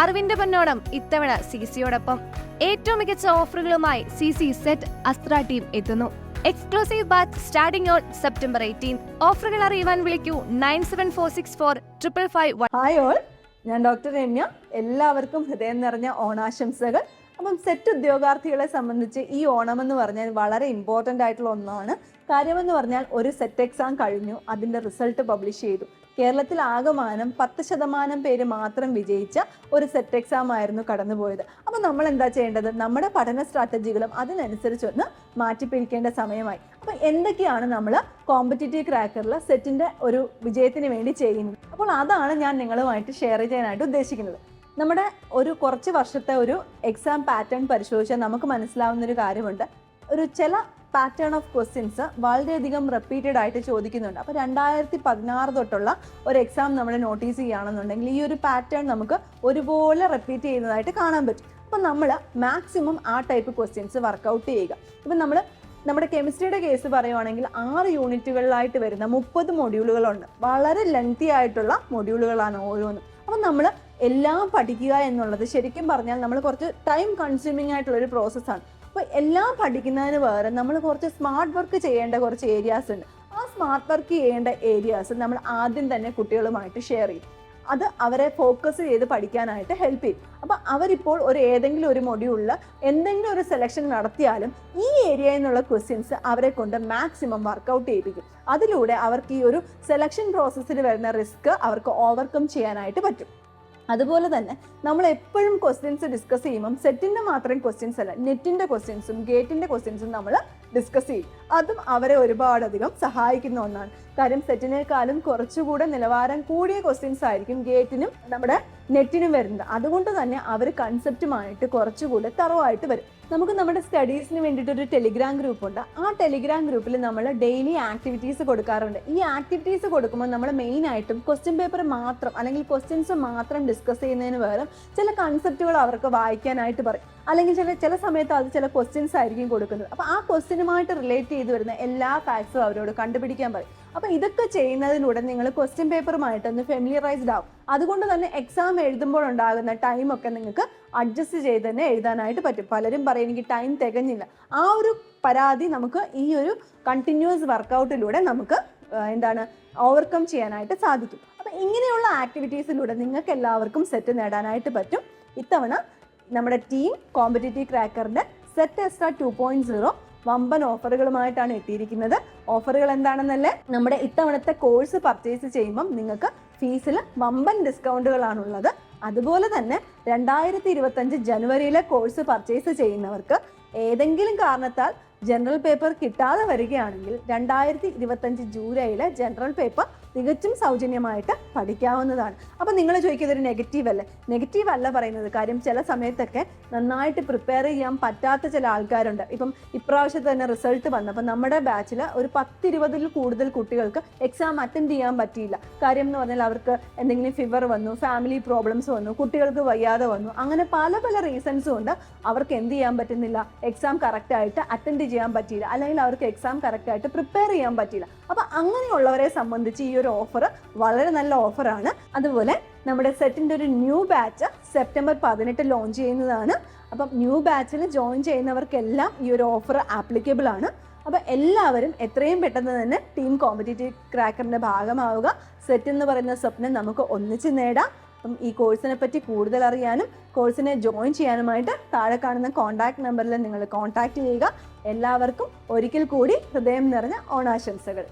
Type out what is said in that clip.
അറിവിന്റെ പൊന്നോടം ഇത്തവണ സി സിയോടൊപ്പം ഏറ്റവും മികച്ച ഓഫറുകളുമായി C C SET Astra team എത്തുന്നു. Exclusive batch starting on September eighteen ഓഫറുകൾ അറിയുവാൻ വിളിക്കൂ nine seven four six four triple five one. Hi all ഞാൻ ഡോക്ടർ രമ്യ. എല്ലാവർക്കും ഹൃദയം നിറഞ്ഞ ഓണാശംസകൾ. അപ്പം സെറ്റ് ഉദ്യോഗാർത്ഥികളെ സംബന്ധിച്ച് ഈ ഓണം എന്ന് പറഞ്ഞാൽ വളരെ ഇമ്പോർട്ടന്റ് ആയിട്ടുള്ള ഒന്നാണ്. കാര്യമെന്ന് പറഞ്ഞാൽ ഒരു സെറ്റ് എക്സാം കഴിഞ്ഞു. അതിന്റെ റിസൾട്ട് പബ്ലിഷ് ചെയ്തു. കേരളത്തിൽ ആകമാനം പത്ത് ശതമാനം പേര് മാത്രം വിജയിച്ച ഒരു സെറ്റ് എക്സാം ആയിരുന്നു കടന്നുപോയത്. അപ്പോൾ നമ്മൾ എന്താ ചെയ്യേണ്ടത്? നമ്മുടെ പഠന സ്ട്രാറ്റജികളും അതിനനുസരിച്ചൊന്ന് മാറ്റിപ്പിടിക്കേണ്ട സമയമായി. അപ്പോൾ എന്തൊക്കെയാണ് നമ്മൾ കോമ്പറ്റേറ്റീവ് ക്രാക്കറിൽ സെറ്റിന്റെ ഒരു വിജയത്തിന് വേണ്ടി ചെയ്യുന്നത്? അപ്പോൾ അതാണ് ഞാൻ നിങ്ങളുമായിട്ട് ഷെയർ ചെയ്യാനായിട്ട് ഉദ്ദേശിക്കുന്നത്. നമ്മുടെ ഒരു കുറച്ച് വർഷത്തെ ഒരു എക്സാം പാറ്റേൺ പരിശോധിച്ചാൽ നമുക്ക് മനസ്സിലാവുന്ന ഒരു കാര്യമുണ്ട്. ഒരു ചില പാറ്റേൺ ഓഫ് ക്വസ്റ്റ്യൻസ് വളരെയധികം റിപ്പീറ്റഡ് ആയിട്ട് ചോദിക്കുന്നുണ്ട്. അപ്പോൾ രണ്ടായിരത്തി പതിനാറ് തൊട്ടുള്ള ഒരു എക്സാം നമ്മൾ നോട്ടീസ് ചെയ്യുകയാണെന്നുണ്ടെങ്കിൽ ഈ ഒരു പാറ്റേൺ നമുക്ക് ഒരുപോലെ റിപ്പീറ്റ് ചെയ്യുന്നതായിട്ട് കാണാൻ പറ്റും. അപ്പോൾ നമ്മൾ മാക്സിമം ആ ടൈപ്പ് ക്വസ്റ്റ്യൻസ് വർക്കൗട്ട് ചെയ്യുക. ഇപ്പം നമ്മൾ നമ്മുടെ കെമിസ്ട്രിയുടെ കേസ് പറയുവാണെങ്കിൽ ആറ് യൂണിറ്റുകളിലായിട്ട് വരുന്ന മുപ്പത് മൊഡ്യൂളുകളുണ്ട് വളരെ ലെങ്തി ആയിട്ടുള്ള മൊഡ്യൂളുകളാണ് ഓരോന്നും. അപ്പം നമ്മൾ എല്ലാം പഠിക്കുക എന്നുള്ളത് ശരിക്കും പറഞ്ഞാൽ നമ്മൾ കുറച്ച് ടൈം കൺസ്യൂമിംഗ് ആയിട്ടുള്ള ഒരു പ്രോസസ്സാണ് അപ്പോൾ എല്ലാം പഠിക്കുന്നതിന് പകരം നമ്മൾ കുറച്ച് സ്മാർട്ട് വർക്ക് ചെയ്യേണ്ട കുറച്ച് ഏരിയാസ് ഉണ്ട്. ആ സ്മാർട്ട് വർക്ക് ചെയ്യേണ്ട ഏരിയാസ് നമ്മൾ ആദ്യം തന്നെ കുട്ടികളുമായിട്ട് ഷെയർ ചെയ്യും. അത് അവരെ ഫോക്കസ് ചെയ്ത് പഠിക്കാനായിട്ട് ഹെൽപ്പ് ചെയ്യും. അപ്പോൾ അവരിപ്പോൾ ഒരു ഏതെങ്കിലും ഒരു മൊഡ്യൂളിൽ എന്തെങ്കിലും ഒരു സെലക്ഷൻ നടത്തിയാലും ഈ ഏരിയയിൽ നിന്നുള്ള ക്വസ്റ്റ്യൻസ് അവരെ കൊണ്ട് മാക്സിമം വർക്കൗട്ട് ചെയ്യിപ്പിക്കും. അതിലൂടെ അവർക്ക് ഈ ഒരു സെലക്ഷൻ പ്രോസസ്സിൽ വരുന്ന റിസ്ക് അവർക്ക് ഓവർകം ചെയ്യാനായിട്ട് പറ്റും. അതുപോലെ തന്നെ നമ്മൾ എപ്പോഴും ക്വസ്റ്റ്യൻസ് ഡിസ്കസ് ചെയ്യുമ്പം സെറ്റിന്റെ മാത്രം ക്വസ്റ്റ്യൻസ് അല്ല നെറ്റിന്റെ ക്വസ്റ്റ്യൻസും ഗേറ്റിന്റെ ക്വസ്റ്റ്യൻസും നമ്മൾ ഡിസ്കസ് ചെയ്യും. അതും അവരെ ഒരുപാടധികം സഹായിക്കുന്ന ഒന്നാണ്. കാര്യം സെറ്റിനേക്കാളും കുറച്ചുകൂടെ നിലവാരം കൂടിയ ക്വസ്റ്റ്യൻസ് ആയിരിക്കും ഗേറ്റിനും നമ്മുടെ നെറ്റിനും വരുന്നത്. അതുകൊണ്ട് തന്നെ അവർ കൺസെപ്റ്റുമായിട്ട് കുറച്ചുകൂടെ തറവായിട്ട് വരും. നമുക്ക് നമ്മുടെ സ്റ്റഡീസിന് വേണ്ടിയിട്ട് ഒരു ടെലിഗ്രാം ഗ്രൂപ്പ് ഉണ്ട്. ആ ടെലിഗ്രാം ഗ്രൂപ്പിൽ നമ്മൾ ഡെയിലി ആക്ടിവിറ്റീസ് കൊടുക്കാറുണ്ട്. ഈ ആക്ടിവിറ്റീസ് കൊടുക്കുമ്പോൾ നമ്മൾ മെയിൻ ആയിട്ടും ക്വസ്റ്റ്യൻ പേപ്പർ മാത്രം അല്ലെങ്കിൽ ക്വസ്റ്റ്യൻസ് മാത്രം ഡിസ്കസ് ചെയ്യുന്നതിന് പകരം ചില കൺസെപ്റ്റുകൾ അവർക്ക് വായിക്കാനായിട്ട് പറയും. അല്ലെങ്കിൽ ചില ചില സമയത്ത് അത് ചില ക്വസ്റ്റ്യൻസ് ആയിരിക്കും കൊടുക്കുന്നത്. അപ്പോൾ ആ ക്വസ്റ്റ്യനുമായിട്ട് റിലേറ്റ് ചെയ്ത് വരുന്ന എല്ലാ ഫാക്ട്സും അവരോട് കണ്ടുപിടിക്കാൻ പറയും. അപ്പൊ ഇതൊക്കെ ചെയ്യുന്നതിലൂടെ നിങ്ങൾ ക്വസ്റ്റ്യൻ പേപ്പറുമായിട്ട് ഒന്ന് ഫെമിലിയറൈസ്ഡ് ആവും. അതുകൊണ്ട് തന്നെ എക്സാം എഴുതുമ്പോൾ ഉണ്ടാകുന്ന ടൈമൊക്കെ നിങ്ങൾക്ക് അഡ്ജസ്റ്റ് ചെയ്ത് തന്നെ എഴുതാനായിട്ട് പറ്റും. പലരും പറയും എനിക്ക് ടൈം തികഞ്ഞില്ല. ആ ഒരു പരാതി നമുക്ക് ഈ ഒരു കണ്ടിന്യൂസ് വർക്കൗട്ടിലൂടെ നമുക്ക് എന്താണ് ഓവർകം ചെയ്യാനായിട്ട് സാധിക്കും. അപ്പം ഇങ്ങനെയുള്ള ആക്ടിവിറ്റീസിലൂടെ നിങ്ങൾക്ക് എല്ലാവർക്കും സെറ്റ് നേടാനായിട്ട് പറ്റും. ഇത്തവണ നമ്മുടെ ടീം കോമ്പറ്റേറ്റീവ് ക്രാക്കറിന്റെ സെറ്റ് എക്സ്ട്രാ ടു പോയിന്റ് സീറോ വമ്പൻ ഓഫറുകളുമായിട്ടാണ് എത്തിയിരിക്കുന്നത്. ഓഫറുകൾ എന്താണെന്നല്ലേ? നമ്മുടെ ഇത്തവണത്തെ കോഴ്സ് പർച്ചേസ് ചെയ്യുമ്പം നിങ്ങൾക്ക് ഫീസിൽ വമ്പൻ ഡിസ്കൗണ്ടുകളാണുള്ളത്. അതുപോലെ തന്നെ രണ്ടായിരത്തി ഇരുപത്തഞ്ച് ജനുവരിയിലെ കോഴ്സ് പർച്ചേസ് ചെയ്യുന്നവർക്ക് ഏതെങ്കിലും കാരണത്താൽ ജനറൽ പേപ്പർ കിട്ടാതെ വരികയാണെങ്കിൽ രണ്ടായിരത്തി ഇരുപത്തഞ്ച് ജൂലൈയിലെ ജനറൽ പേപ്പർ തികച്ചും സൗജന്യമായിട്ട് പഠിക്കാവുന്നതാണ്. അപ്പം നിങ്ങൾ ചോദിക്കുന്നത് ഒരു നെഗറ്റീവ് അല്ലേ? നെഗറ്റീവ് അല്ല പറയുന്നത്. കാര്യം ചില സമയത്തൊക്കെ നന്നായിട്ട് പ്രിപ്പയർ ചെയ്യാൻ പറ്റാത്ത ചില ആൾക്കാരുണ്ട്. ഇപ്പം ഇപ്രാവശ്യത്തെ തന്നെ റിസൾട്ട് വന്നപ്പോൾ നമ്മുടെ ബാച്ചിൽ ഒരു പത്തിരുപതിൽ കൂടുതൽ കുട്ടികൾക്ക് എക്സാം അറ്റൻഡ് ചെയ്യാൻ പറ്റിയില്ല. കാര്യം എന്ന് പറഞ്ഞാൽ അവർക്ക് എന്തെങ്കിലും ഫിവർ വന്നു ഫാമിലി പ്രോബ്ലംസ് വന്നു കുട്ടികൾക്ക് വയ്യാതെ വന്നു അങ്ങനെ പല പല റീസൺസും ഉണ്ട്. അവർക്ക് എന്ത് ചെയ്യാൻ പറ്റുന്നില്ല? എക്സാം കറക്റ്റായിട്ട് അറ്റൻഡ് ചെയ്യാൻ പറ്റിയില്ല. അല്ലെങ്കിൽ അവർക്ക് എക്സാം കറക്റ്റായിട്ട് പ്രിപ്പയർ ചെയ്യാൻ പറ്റിയില്ല. അപ്പോൾ അങ്ങനെയുള്ളവരെ സംബന്ധിച്ച് ഈ ഒരു ഓഫർ വളരെ നല്ല ഓഫറാണ് അതുപോലെ നമ്മുടെ സെറ്റിന്റെ ഒരു ന്യൂ ബാച്ച് സെപ്റ്റംബർ പതിനെട്ട് ലോഞ്ച് ചെയ്യുന്നതാണ്. അപ്പം ന്യൂ ബാച്ചിൽ ജോയിൻ ചെയ്യുന്നവർക്കെല്ലാം ഈ ഒരു ഓഫർ ആപ്ലിക്കബിൾ ആണ്. അപ്പോൾ എല്ലാവരും എത്രയും പെട്ടെന്ന് തന്നെ ടീം കോമ്പറ്റേറ്റീവ് ക്രാക്കറിന്റെ ഭാഗമാവുക. സെറ്റ് എന്ന് പറയുന്ന സ്വപ്നം നമുക്ക് ഒന്നിച്ച് നേടാം. അപ്പം ഈ കോഴ്സിനെ പറ്റി കൂടുതൽ അറിയാനും കോഴ്സിനെ ജോയിൻ ചെയ്യാനുമായിട്ട് താഴെ കാണുന്ന കോൺടാക്ട് നമ്പറിൽ നിങ്ങൾ കോൺടാക്ട് ചെയ്യുക. എല്ലാവർക്കും ഒരിക്കൽ കൂടി ഹൃദയം നിറഞ്ഞ ഓണാശംസകൾ.